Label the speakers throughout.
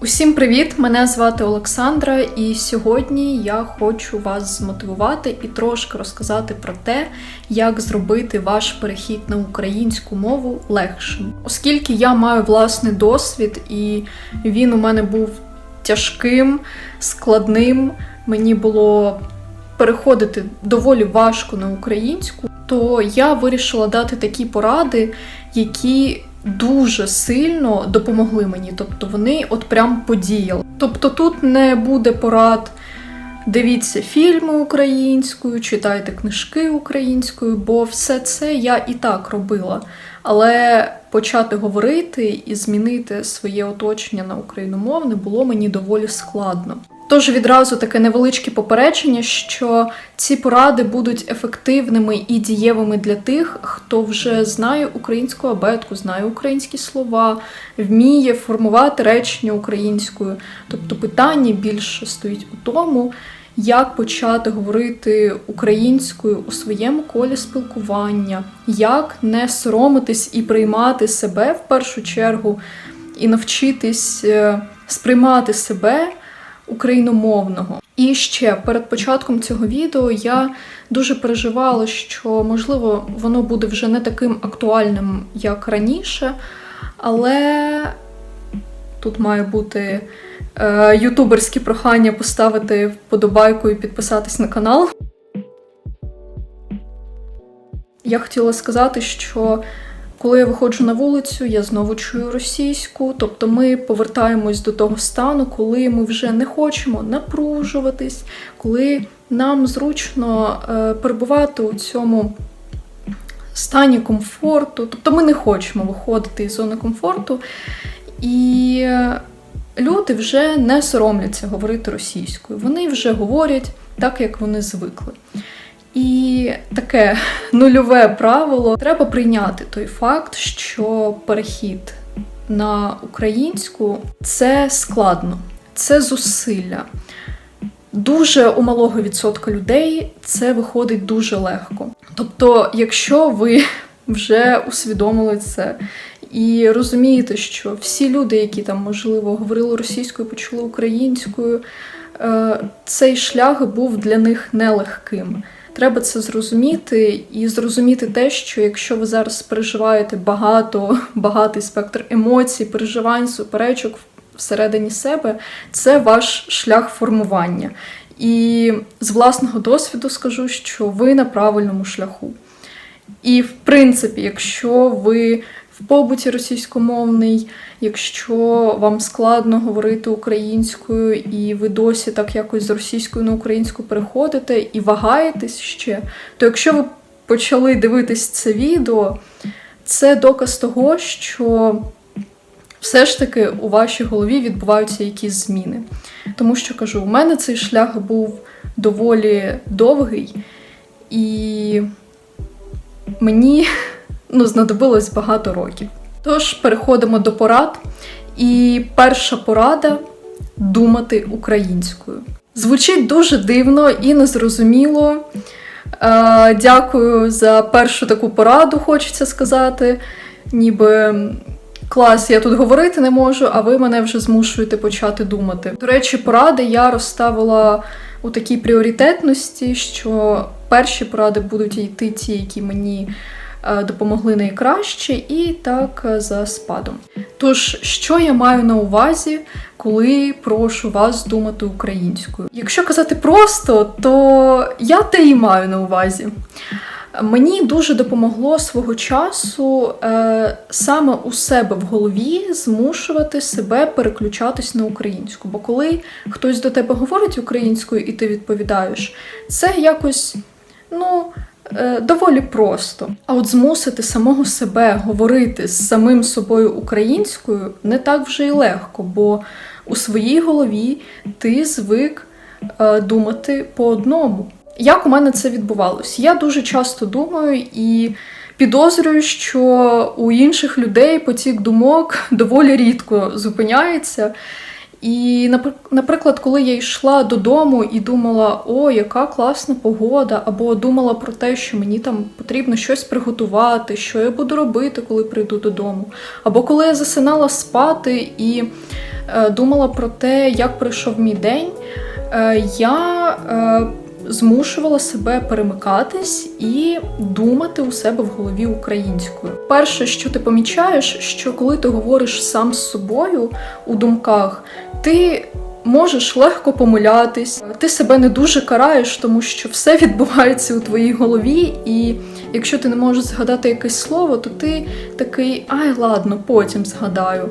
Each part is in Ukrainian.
Speaker 1: Усім привіт! Мене звати Олександра, і сьогодні я хочу вас змотивувати і трошки розказати про те, як зробити ваш перехід на українську мову легшим. Оскільки я маю власний досвід, і він у мене був тяжким, складним, мені було переходити доволі важко на українську, то я вирішила дати такі поради, які дуже сильно допомогли мені. Тобто вони от прям подіяли. Тобто тут не буде порад. Дивіться фільми українською, читайте книжки українською, бо все це я і так робила. Але почати говорити і змінити своє оточення на україномовне було мені доволі складно. Тож відразу таке невеличке попередження, що ці поради будуть ефективними і дієвими для тих, хто вже знає українську абетку, знає українські слова, вміє формувати речення українською. Тобто питання більше стоїть у тому, як почати говорити українською у своєму колі спілкування, як не соромитись і приймати себе в першу чергу, і навчитись е, сприймати себе україномовного. І ще перед початком цього відео я дуже переживала, що можливо воно буде вже не таким актуальним, як раніше, але тут має бути е, ютуберське прохання поставити вподобайку і підписатись на канал. Я хотіла сказати, що коли я виходжу на вулицю, я знову чую російську. Тобто ми повертаємось до того стану, коли ми вже не хочемо напружуватись, коли нам зручно е, перебувати у цьому стані комфорту. Тобто ми не хочемо виходити із зони комфорту. І люди вже не соромляться говорити російською. Вони вже говорять так, як вони звикли. І таке нульове правило треба прийняти той факт, що перехід на українську це складно, це зусилля. Дуже у малого відсотка людей це виходить дуже легко. Тобто, якщо ви вже усвідомили це і розумієте, що всі люди, які там, можливо, говорили російською, почули українською, цей шлях був для них нелегким. Треба це зрозуміти і зрозуміти те, що якщо ви зараз переживаєте багато, багатий спектр емоцій, переживань, суперечок всередині себе, це ваш шлях формування. І з власного досвіду скажу, що ви на правильному шляху. І, в принципі, якщо ви в побуті російськомовний, якщо вам складно говорити українською, і ви досі так якось з російської на українську переходите і вагаєтесь ще, то якщо ви почали дивитись це відео, це доказ того, що все ж таки у вашій голові відбуваються якісь зміни. Тому що кажу, у мене цей шлях був доволі довгий, і мені ну, знадобилось багато років. Тож переходимо до порад. І перша порада думати українською. Звучить дуже дивно і незрозуміло. Е, Дякую за першу таку пораду, хочеться сказати. Ніби клас, я тут говорити не можу, а ви мене вже змушуєте почати думати. До речі, поради я розставила у такій пріоритетності, що перші поради будуть йти ті, які мені допомогли найкраще, і так е, за спадом. Тож, що я маю на увазі, коли прошу вас думати українською? Якщо казати просто, то я те і маю на увазі. Мені дуже допомогло свого часу е, саме у себе в голові змушувати себе переключатись на українську. Бо коли хтось до тебе говорить українською і ти відповідаєш, це якось, ну. Е, доволі просто. А от змусити самого себе говорити з самим собою українською не так вже й легко, бо у своїй голові ти звик е, думати по одному. Як у мене це відбувалось? Я дуже часто думаю і підозрюю, що у інших людей потік думок доволі рідко зупиняється. І, наприклад, коли я йшла додому і думала, о, яка класна погода, або думала про те, що мені там потрібно щось приготувати, що я буду робити, коли прийду додому. Або коли я засинала спати і е, думала про те, як пройшов мій день, е, я е, змушувала себе перемикатись і думати у себе в голові українською. Перше, що ти помічаєш, що коли ти говориш сам з собою у думках, ти можеш легко помилятись, ти себе не дуже караєш, тому що все відбувається у твоїй голові, і якщо ти не можеш згадати якесь слово, то ти такий ай, ладно, потім згадаю.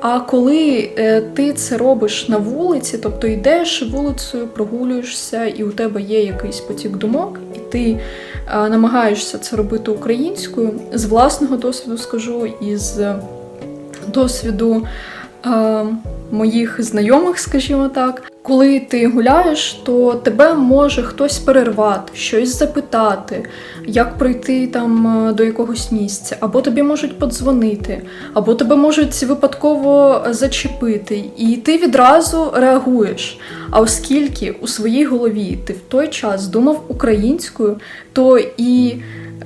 Speaker 1: А коли е, ти це робиш на вулиці, тобто йдеш вулицею, прогулюєшся, і у тебе є якийсь потік думок, і ти е, намагаєшся це робити українською, з власного досвіду скажу, із досвіду е, моїх знайомих, скажімо так. Коли ти гуляєш, то тебе може хтось перервати, щось запитати, як пройти там е, до якогось місця, або тобі можуть подзвонити, або тебе можуть випадково зачепити, і ти відразу реагуєш. А оскільки у своїй голові ти в той час думав українською, то і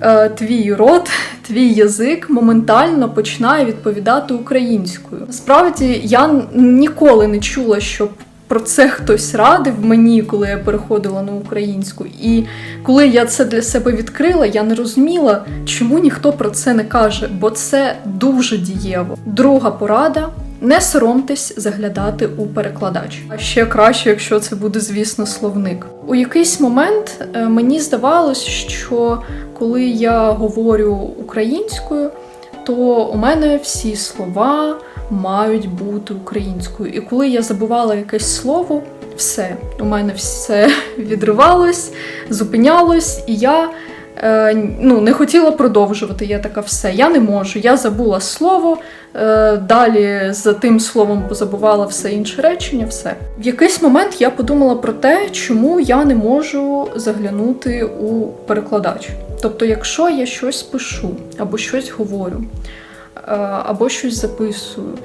Speaker 1: е, твій рот, твій язик моментально починає відповідати українською. Насправді я ніколи не чула, щоб про це хтось радив мені, коли я переходила на українську. І коли я це для себе відкрила, я не розуміла, чому ніхто про це не каже, бо це дуже дієво. Друга порада. Не соромтесь заглядати у перекладач. А ще краще, якщо це буде, звісно, словник. У якийсь момент е, мені здавалось, що коли я говорю українською, то у мене всі слова мають бути українською. І коли я забувала якесь слово, все, у мене все відривалось, зупинялось, і я е, ну, не хотіла продовжувати. Я така, все, я не можу. Я забула слово, е, далі за тим словом позабувала все інше речення, все. В якийсь момент я подумала про те, чому я не можу заглянути у перекладач. Тобто, якщо я щось пишу або щось говорю, е, або щось записую.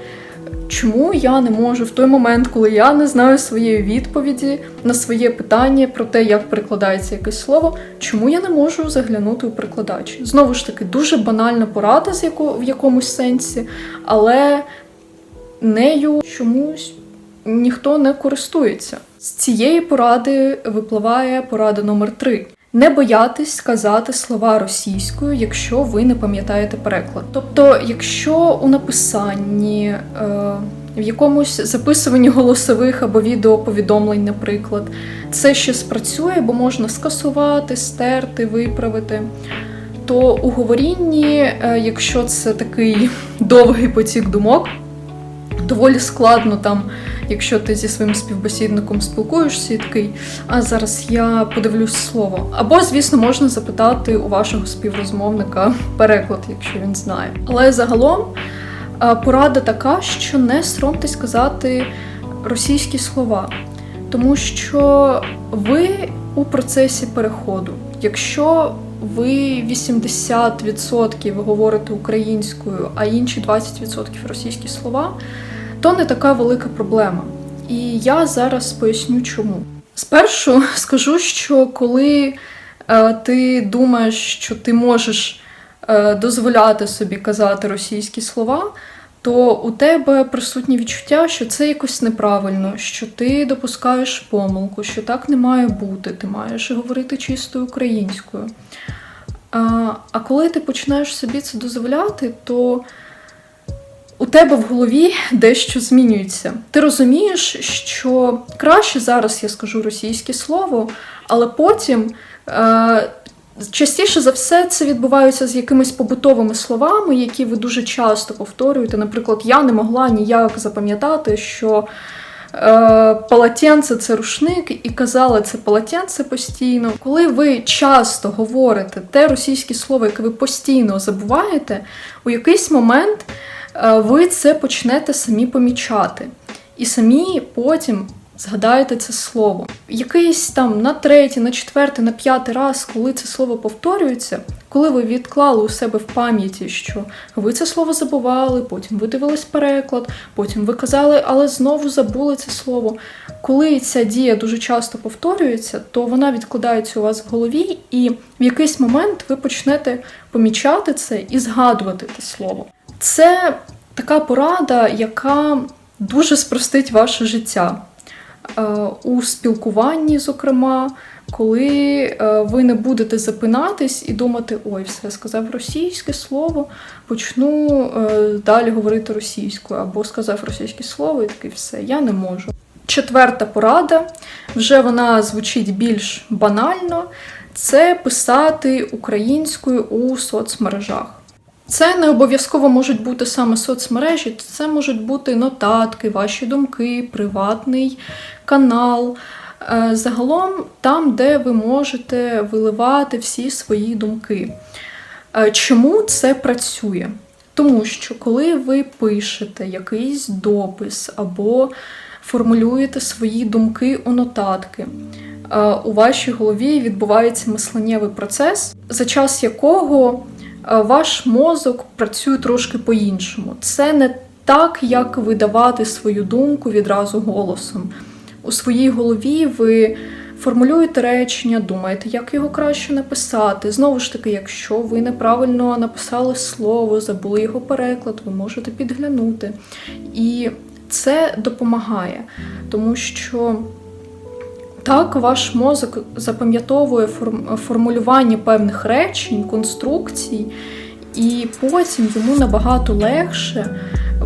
Speaker 1: Чому я не можу в той момент, коли я не знаю своєї відповіді на своє питання про те, як перекладається якесь слово, чому я не можу заглянути у перекладач? Знову ж таки, дуже банальна порада з яко, в якомусь сенсі, але нею чомусь ніхто не користується. З цієї поради випливає порада номер три. Не боятись сказати слова російською, якщо ви не пам'ятаєте переклад. Тобто, якщо у написанні, е, в якомусь записуванні голосових або відеоповідомлень, наприклад, це ще спрацює, бо можна скасувати, стерти, виправити. То у говорінні, е, якщо це такий довгий потік думок, доволі складно там, якщо ти зі своїм співбесідником спілкуєшся і такий, а зараз я подивлюсь слово. Або, звісно, можна запитати у вашого співрозмовника переклад, якщо він знає. Але загалом порада така, що не соромтесь казати російські слова, тому що ви у процесі переходу. Якщо ви 80% говорите українською, а інші 20% російські слова, то не така велика проблема. І я зараз поясню чому. Спершу скажу, що коли е, ти думаєш, що ти можеш е, дозволяти собі казати російські слова, то у тебе присутнє відчуття, що це якось неправильно, що ти допускаєш помилку, що так не має бути, ти маєш говорити чистою українською. А, а коли ти починаєш собі це дозволяти, то у тебе в голові дещо змінюється. Ти розумієш, що краще зараз я скажу російське слово, але потім. Е, Частіше за все це відбувається з якимись побутовими словами, які ви дуже часто повторюєте. Наприклад, я не могла ніяк запам'ятати, що е, полотенце це рушник, і казала це полотенце постійно. Коли ви часто говорите те російське слово, яке ви постійно забуваєте, у якийсь момент ви це почнете самі помічати. І самі потім Згадайте це слово. Якийсь там на третій, на четвертий, на п'ятий раз, коли це слово повторюється, коли ви відклали у себе в пам'яті, що ви це слово забували, потім ви дивились переклад, потім ви казали, але знову забули це слово. Коли ця дія дуже часто повторюється, то вона відкладається у вас в голові, і в якийсь момент ви почнете помічати це і згадувати те слово. Це така порада, яка дуже спростить ваше життя. Е, у спілкуванні, зокрема, коли е, ви не будете запинатись і думати, ой, все, сказав російське слово, почну е, далі говорити російською, або сказав російське слово, і таке все, я не можу. Четверта порада, вже вона звучить більш банально, це писати українською у соцмережах. Це не обов'язково можуть бути саме соцмережі, це можуть бути нотатки, ваші думки, приватний канал. Е, Загалом там, де ви можете виливати всі свої думки. Е, Чому це працює? Тому що коли ви пишете якийсь допис або формулюєте свої думки у нотатки, е, у вашій голові відбувається мисленнєвий процес, за час якого ваш мозок працює трошки по-іншому. Це не так, як видавати свою думку відразу голосом. У своїй голові ви формулюєте речення, думаєте, як його краще написати. Знову ж таки, якщо ви неправильно написали слово, забули його переклад, ви можете підглянути. І це допомагає, тому що так ваш мозок запам'ятовує формулювання певних речень, конструкцій, і потім йому набагато легше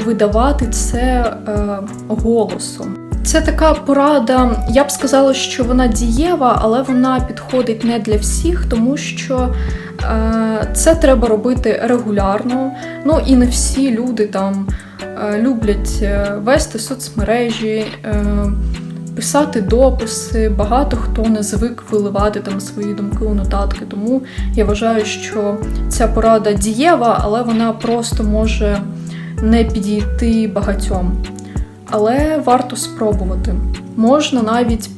Speaker 1: видавати це е, голосом. Це така порада, я б сказала, що вона дієва, але вона підходить не для всіх, тому що е, це треба робити регулярно. Ну і не всі люди там е, люблять вести соцмережі, писати дописи. Багато хто не звик виливати там свої думки у нотатки. Тому я вважаю, що ця порада дієва, але вона просто може не підійти багатьом. Але варто спробувати. Можна навіть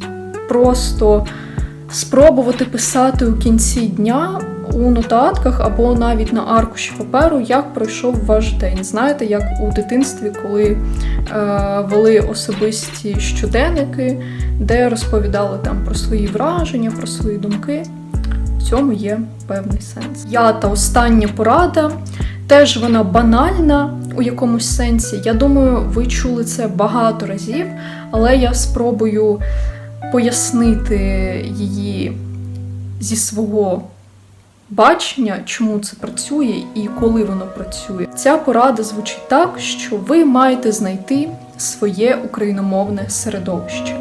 Speaker 1: просто спробувати писати у кінці дня у нотатках або навіть на аркуші паперу, як пройшов ваш день. Знаєте, як у дитинстві, коли е, вели особисті щоденники, де розповідали там про свої враження, про свої думки. В цьому є певний сенс. Я та остання порада. Теж вона банальна у якомусь сенсі. Я думаю, ви чули це багато разів, але я спробую пояснити її зі свого бачення, чому це працює і коли воно працює. Ця порада звучить так, що ви маєте знайти своє україномовне середовище.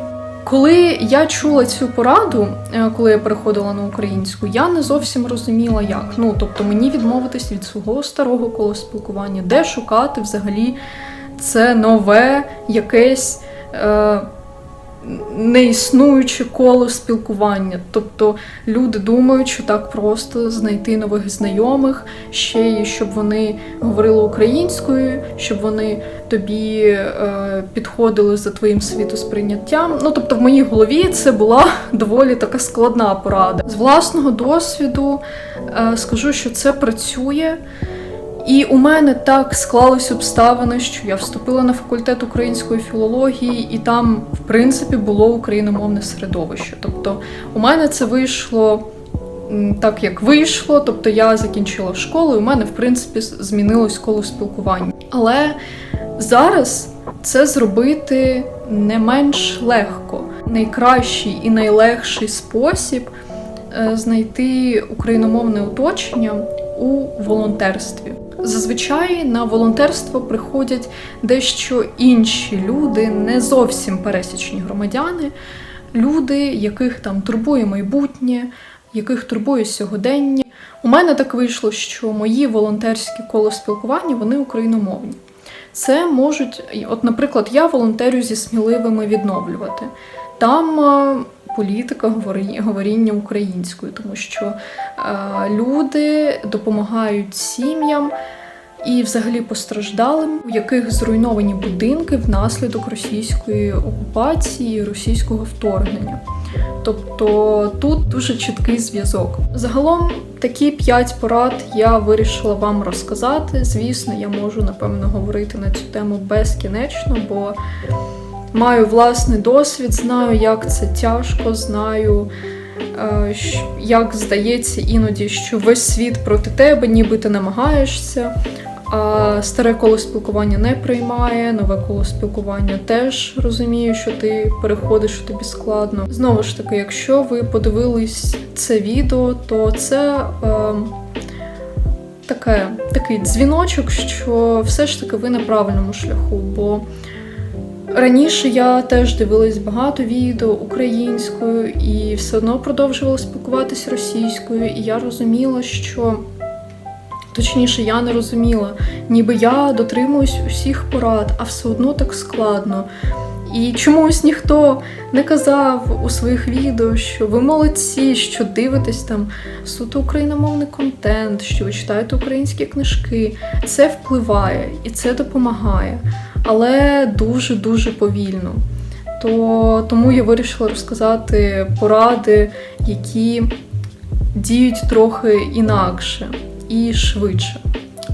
Speaker 1: Коли я чула цю пораду, е, коли я переходила на українську, я не зовсім розуміла, як. Ну тобто мені відмовитись від свого старого кола спілкування, де шукати взагалі це нове якесь е, неіснуюче коло спілкування. Тобто люди думають, що так просто знайти нових знайомих, ще й щоб вони говорили українською, щоб вони тобі е, підходили за твоїм світосприйняттям. Ну тобто, в моїй голові це була доволі така складна порада. З власного досвіду е, скажу, що це працює. І у мене так склались обставини, що я вступила на факультет української філології, і там, в принципі, було україномовне середовище. Тобто, у мене це вийшло так, як вийшло. Тобто я закінчила школу, і у мене, в принципі, змінилось коло спілкування. Але зараз це зробити не менш легко. Найкращий і найлегший спосіб е, знайти україномовне оточення у волонтерстві. Зазвичай на волонтерство приходять дещо інші люди, не зовсім пересічні громадяни, люди, яких там турбує майбутнє, яких турбує сьогодення. У мене так вийшло, що мої волонтерські коло спілкування вони україномовні. Це можуть, от, наприклад, я волонтерю зі сміливими відновлювати. Там е, політика говоріння українською, тому що е, люди допомагають сім'ям і взагалі постраждалим, у яких зруйновані будинки внаслідок російської окупації, російського вторгнення. Тобто тут дуже чіткий зв'язок. Загалом такі п'ять порад я вирішила вам розказати. Звісно, я можу напевно говорити на цю тему безкінечно, бо маю власний досвід, знаю, як це тяжко, знаю. е, Як здається іноді, що весь світ проти тебе, ніби ти намагаєшся, а старе коло спілкування не приймає, нове коло спілкування теж розуміє, що ти переходиш, що тобі складно. Знову ж таки, якщо ви подивились це відео, то це ем, таке, такий дзвіночок, що все ж таки ви на правильному шляху. Бо раніше я теж дивилась багато відео українською і все одно продовжувала спілкуватися російською, і я розуміла, що. Точніше, я не розуміла, ніби я дотримуюсь усіх порад, а все одно так складно. І чомусь ніхто не казав у своїх відео, що ви молодці, що дивитесь там суто україномовний контент, що ви читаєте українські книжки. Це впливає і це допомагає, але дуже-дуже повільно. То тому я вирішила розказати поради, які діють трохи інакше і швидше.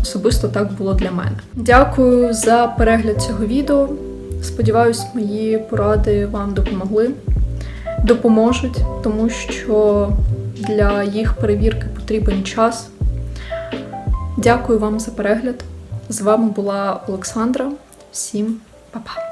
Speaker 1: Особисто так було для мене. Дякую за перегляд цього відео. Сподіваюсь, мої поради вам допомогли, допоможуть, тому що для їх перевірки потрібен час. Дякую вам за перегляд. З вами була Олександра. Всім па-па!